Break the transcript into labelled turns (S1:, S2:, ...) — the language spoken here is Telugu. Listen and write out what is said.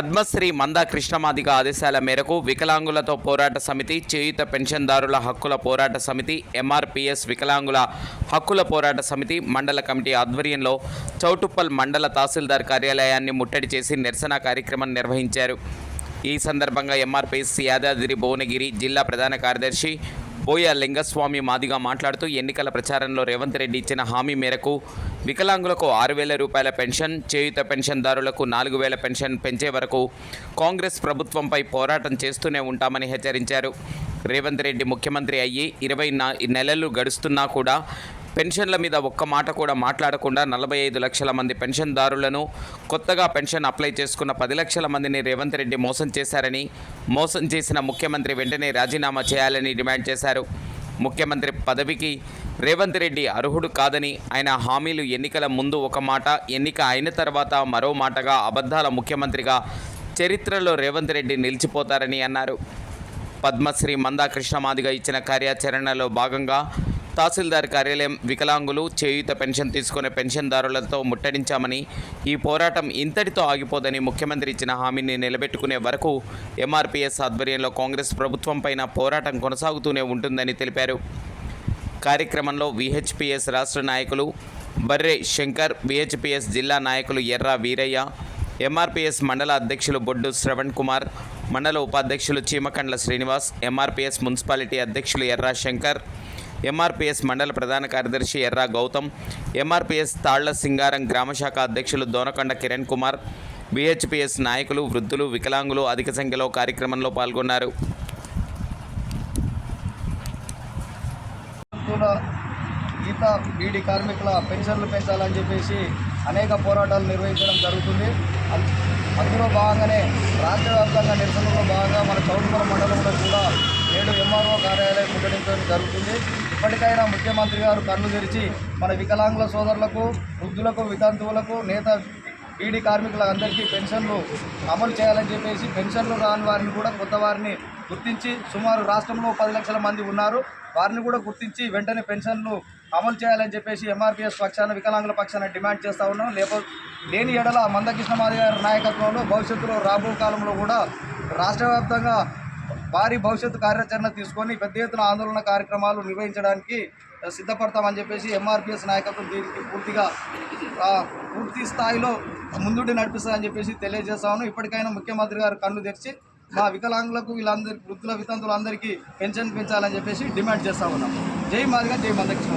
S1: పద్మశ్రీ మందా కృష్ణమాదిగ ఆదేశాల మేరకు వికలాంగులతో పోరాట సమితి చేయుత పెన్షన్దారుల హక్కుల పోరాట సమితి ఎంఆర్పిఎస్ వికలాంగుల హక్కుల పోరాట సమితి మండల కమిటీ ఆధ్వర్యంలో చౌటుప్పల్ మండల తహసీల్దార్ కార్యాలయాన్ని ముట్టడి చేసి నిరసన కార్యక్రమం నిర్వహించారు. ఈ సందర్భంగా ఎంఆర్పిఎస్ యాదాద్రి భువనగిరి జిల్లా ప్రధాన కార్యదర్శి బోయ లింగస్వామి మాదిగా మాట్లాడుతూ ఎన్నికల ప్రచారంలో రేవంత్ రెడ్డి ఇచ్చిన హామీ మేరకు వికలాంగులకు ఆరు వేల రూపాయల పెన్షన్ చేయుత పెన్షన్దారులకు నాలుగు వేల పెన్షన్ పెంచే వరకు కాంగ్రెస్ ప్రభుత్వంపై పోరాటం చేస్తూనే ఉంటామని హెచ్చరించారు. రేవంత్ రెడ్డి ముఖ్యమంత్రి అయ్యి ఇరవై నెలలు గడుస్తున్నా కూడా పెన్షన్ల మీద ఒక్క మాట కూడా మాట్లాడకుండా నలభై ఐదు లక్షల మంది పెన్షన్దారులను కొత్తగా పెన్షన్ అప్లై చేసుకున్న పది లక్షల మందిని రేవంత్ రెడ్డి మోసం చేశారని మోసం చేసిన ముఖ్యమంత్రి వెంటనే రాజీనామా చేయాలని డిమాండ్ చేశారు. ముఖ్యమంత్రి పదవికి రేవంత్ రెడ్డి అర్హుడు కాదని ఆయన హామీలు ఎన్నికల ముందు ఒక మాట ఎన్నిక అయిన తర్వాత మరో మాటగా అబద్ధాల ముఖ్యమంత్రిగా చరిత్రలో రేవంత్ రెడ్డి నిలిచిపోతారని అన్నారు. పద్మశ్రీ మందా కృష్ణమాదిగా ఇచ్చిన కార్యాచరణలో భాగంగా తహసీల్దార్ కార్యాలయం వికలాంగులు చేయూత పెన్షన్ తీసుకునే పెన్షన్దారులతో ముట్టడించామని ఈ పోరాటం ఇంతటితో ఆగిపోదని ముఖ్యమంత్రి ఇచ్చిన హామీని నిలబెట్టుకునే వరకు ఎంఆర్పీఎస్ ఆధ్వర్యంలో కాంగ్రెస్ ప్రభుత్వంపైన పోరాటం కొనసాగుతూనే ఉంటుందని తెలిపారు. కార్యక్రమంలో విహెచ్పిఎస్ రాష్ట్ర నాయకులు బర్రె శంకర్ విహెచ్పిఎస్ జిల్లా నాయకులు ఎర్ర వీరయ్య ఎంఆర్పిఎస్ మండల అధ్యక్షులు బొడ్డు శ్రవణ్ కుమార్ మండల ఉపాధ్యక్షులు చీమకండ్ల శ్రీనివాస్ ఎంఆర్పిఎస్ మున్సిపాలిటీ అధ్యక్షులు ఎర్రా శంకర్ ఎంఆర్పిఎస్ మండల ప్రధాన కార్యదర్శి ఎర్రా గౌతమ్ ఎంఆర్పిఎస్ తాళ్ళ సింగారం గ్రామశాఖ అధ్యక్షులు దోనకొండ కిరణ్ కుమార్ విహెచ్పిఎస్ నాయకులు వృద్ధులు వికలాంగులు అధిక సంఖ్యలో కార్యక్రమంలో పాల్గొన్నారు.
S2: గీత బీడీ కార్మికుల పెన్షన్లు పెంచాలని చెప్పేసి అనేక పోరాటాలు నిర్వహించడం జరుగుతుంది. అందులో భాగంగానే రాష్ట్ర వ్యాప్తంగా నిరసనలో భాగంగా మన చౌటుపల మండలం కూడా నేడు ఎంఆర్ఓ కార్యాలయం ముట్టడించడం జరుగుతుంది. ఇప్పటికైనా ముఖ్యమంత్రి గారు కన్ను తెరిచి మన వికలాంగుల సోదరులకు వృద్ధులకు వితంతువులకు నేత బీడీ కార్మికులందరికీ పెన్షన్లు అమలు చేయాలని చెప్పేసి పెన్షన్లు రాని వారిని కూడా కొత్త వారిని గుర్తించి సుమారు రాష్ట్రంలో పది లక్షల మంది ఉన్నారు. వారిని కూడా గుర్తించి వెంటనే పెన్షన్లు అమలు చేయాలని చెప్పేసి ఎంఆర్పిఎస్ పక్షాన వికలాంగుల పక్షాన డిమాండ్ చేస్తూ ఉన్నాం. లేకపోతే లేని ఎడల మందకృష్ణమాది గారి నాయకత్వంలో భవిష్యత్తులో రాబో కాలంలో కూడా రాష్ట్ర వ్యాప్తంగా భారీ భవిష్యత్తు కార్యాచరణ తీసుకొని పెద్ద ఎత్తున ఆందోళన కార్యక్రమాలు నిర్వహించడానికి సిద్ధపడతామని చెప్పేసి ఎంఆర్పిఎస్ నాయకత్వం దీనికి పూర్తిగా పూర్తి స్థాయిలో ముందుండి నడిపిస్తామని చెప్పేసి తెలియజేస్తాను. ఇప్పటికైనా ముఖ్యమంత్రి గారు కన్ను తెరిచి మా వికలాంగులకు వీళ్ళందరి వృద్ధుల వితంతులందరికీ పెన్షన్ పెంచాలని చెప్పేసి డిమాండ్ చేస్తా ఉన్నాం. జై మాదిగా జై మందకృష్ణ